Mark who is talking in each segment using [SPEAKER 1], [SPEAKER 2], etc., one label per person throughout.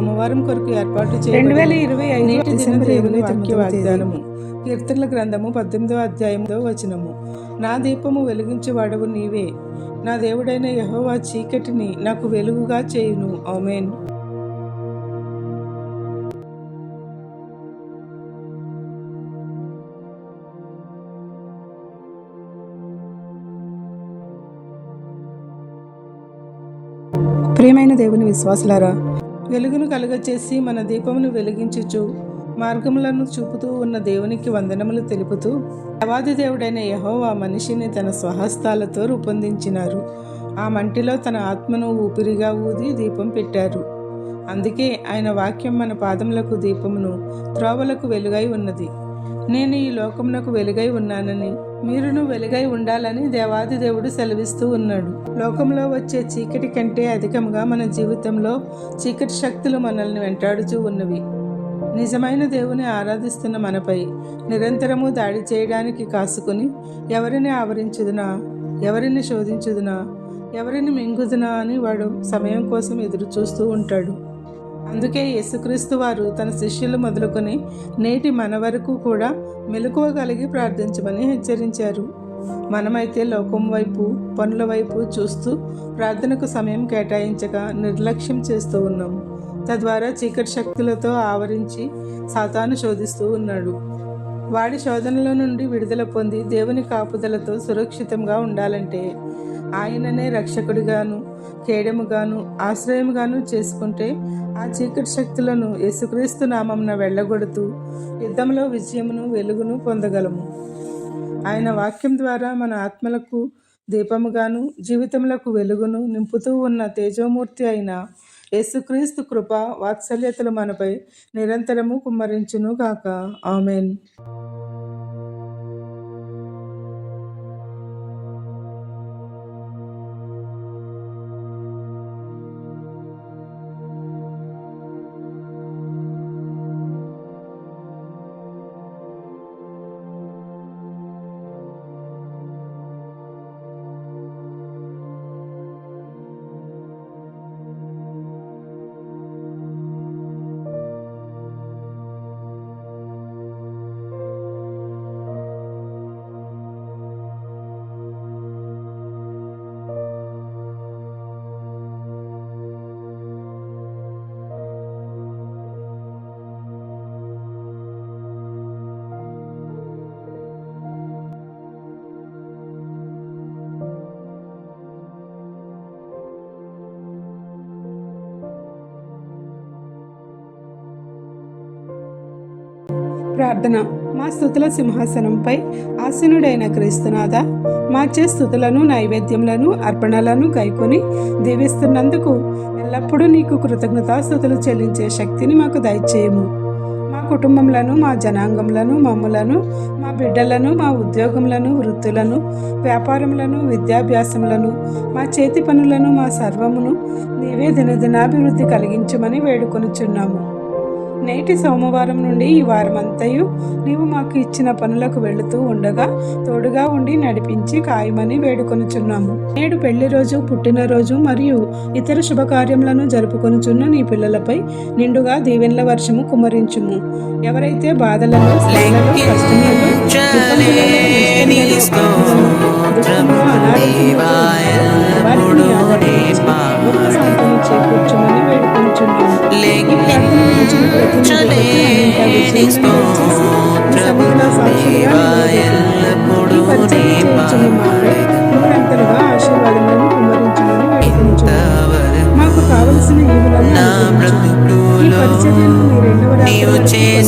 [SPEAKER 1] సోమవారం కొరకు ఏర్పాటు
[SPEAKER 2] రెండు వేల ఇరవై ఐదు డిసెంబర్ ఇరవై.
[SPEAKER 1] వాగ్దానము కీర్తనల గ్రంథము పద్దెనిమిదో అధ్యాయంలో వచనము. నా దీపము వెలిగించేవాడవు నీవే. నా దేవుడైన యెహోవా చీకటిని నాకు వెలుగుగా చేయును. ఆమేన్.
[SPEAKER 2] ప్రియమైన దేవుని విశ్వాసులారా
[SPEAKER 1] వెలుగును కలుగచేసి మన దీపమును వెలిగించుచు మార్గములను చూపుతూ ఉన్న దేవునికి వందనములు తెలుపుతూ దేవాది దేవుడైన యహోవా మనిషిని తన స్వహస్తాలతో రూపొందించినారు. ఆ మంటిలో తన ఆత్మను ఊపిరిగా ఊది దీపం పెట్టారు. అందుకే ఆయన వాక్యం మన పాదములకు దీపమును త్రోవలకు వెలుగై ఉన్నది. నేను ఈ లోకమునకు వెలుగై ఉన్నానని. మీరును వెలుగై ఉండాలని దేవాది దేవుడు సెలవిస్తూ ఉన్నాడు. లోకంలో వచ్చే చీకటి కంటే అధికంగా మన జీవితంలో చీకటి శక్తులు మనల్ని వెంటాడుచూ ఉన్నవి. నిజమైన దేవుని ఆరాధిస్తున్న మనపై నిరంతరము దాడి చేయడానికి కాసుకుని ఎవరిని ఆవరించుదునా? ఎవరిని శోధించుదునా? ఎవరిని మింగుదునా అని వాడు సమయం కోసం ఎదురు చూస్తూ ఉంటాడు. అందుకే యేసుక్రీస్తు వారు తన శిష్యులు మొదలుకొని నేటి మన వరకు కూడా మెలకువ కలిగి ప్రార్థించమని హెచ్చరించారు. మనమైతే లోకం వైపు పనుల వైపు చూస్తూ ప్రార్థనకు సమయం కేటాయించక నిర్లక్ష్యం చేస్తూ ఉన్నాం. తద్వారా చీకటి శక్తులతో ఆవరించి సాతాను శోధిస్తూ ఉన్నాడు. వాడి శోధనల నుండి విడుదల పొంది దేవుని కాపుదలతో సురక్షితంగా ఉండాలంటే ఆయననే రక్షకుడిగాను కేడముగాను ఆశ్రయముగాను చేసుకుంటే ఆ చీకటి శక్తులను యేసుక్రీస్తు నామంన వెళ్ళగొడుతూ యుద్ధంలో విజయమును వెలుగును పొందగలము. ఆయన వాక్యం ద్వారా మన ఆత్మలకు దీపముగాను జీవితములకు వెలుగును నింపుతూ ఉన్న తేజోమూర్తి అయిన యేసుక్రీస్తు కృప వాత్సల్యతలు మనపై నిరంతరము కుమ్మరించును గాక ఆమెన్.
[SPEAKER 2] ప్రార్థన. మా స్థుతుల సింహాసనంపై ఆసీనుడైన క్రీస్తునాథ మార్చే స్థుతులను నైవేద్యములను అర్పణలను గైకొని దీవిస్తున్నందుకు ఎల్లప్పుడూ నీకు కృతజ్ఞతాస్థుతులు చెల్లించే శక్తిని మాకు దయచేయము. మా కుటుంబములను మా జనాంగములను మమ్ములను మా బిడ్డలను మా ఉద్యోగములను వృత్తులను వ్యాపారములను విద్యాభ్యాసములను మా చేతి పనులను మా సర్వమును నీవే దినదినాభివృద్ధి కలిగించమని వేడుకొనుచున్నాము. నేటి సోమవారం నుండి ఈ వారమంతయు నీవు మాకు ఇచ్చిన పనులకు వెళుతూ ఉండగా తోడుగా ఉండి నడిపించి ఖాయమని వేడుకొనుచున్నాము. నేడు పెళ్ళి రోజు పుట్టినరోజు మరియు ఇతర శుభకార్యములను జరుపుకొనుచున్న నీ పిల్లలపై నిండుగా దీవెనల వర్షము కుమరించుము. ఎవరైతే బాధలలో శ్రమలలో, కష్టములలో, చేసి, ఈ సన్నిధిలో సాక్షులుగా నిలబెట్టుము. ఈ పరిచర్య చేయుచున్న మాపై నూరంతలుగా ఆశీర్వాదములను కుమ్మరించుమని వేడుకొనుచున్నాము. మాకు కావలసిన ఈవులను అనుగ్రహించుము. ఈ పరిచర్యను మీ రెండవ రాకడ వరకు కొనసాగింపచేయము.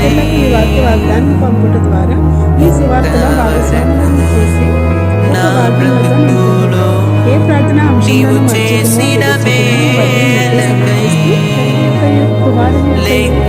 [SPEAKER 2] ఇతరులకు ఈ వాక్య వాగ్దానం పంపుట ద్వారా ఈ సువార్తలో భాగస్వాములను చేసి ఒక భాగ్యములతో నింపుము. ఏ ప్రార్థన పరిశుద్ధాత్మ యొక్క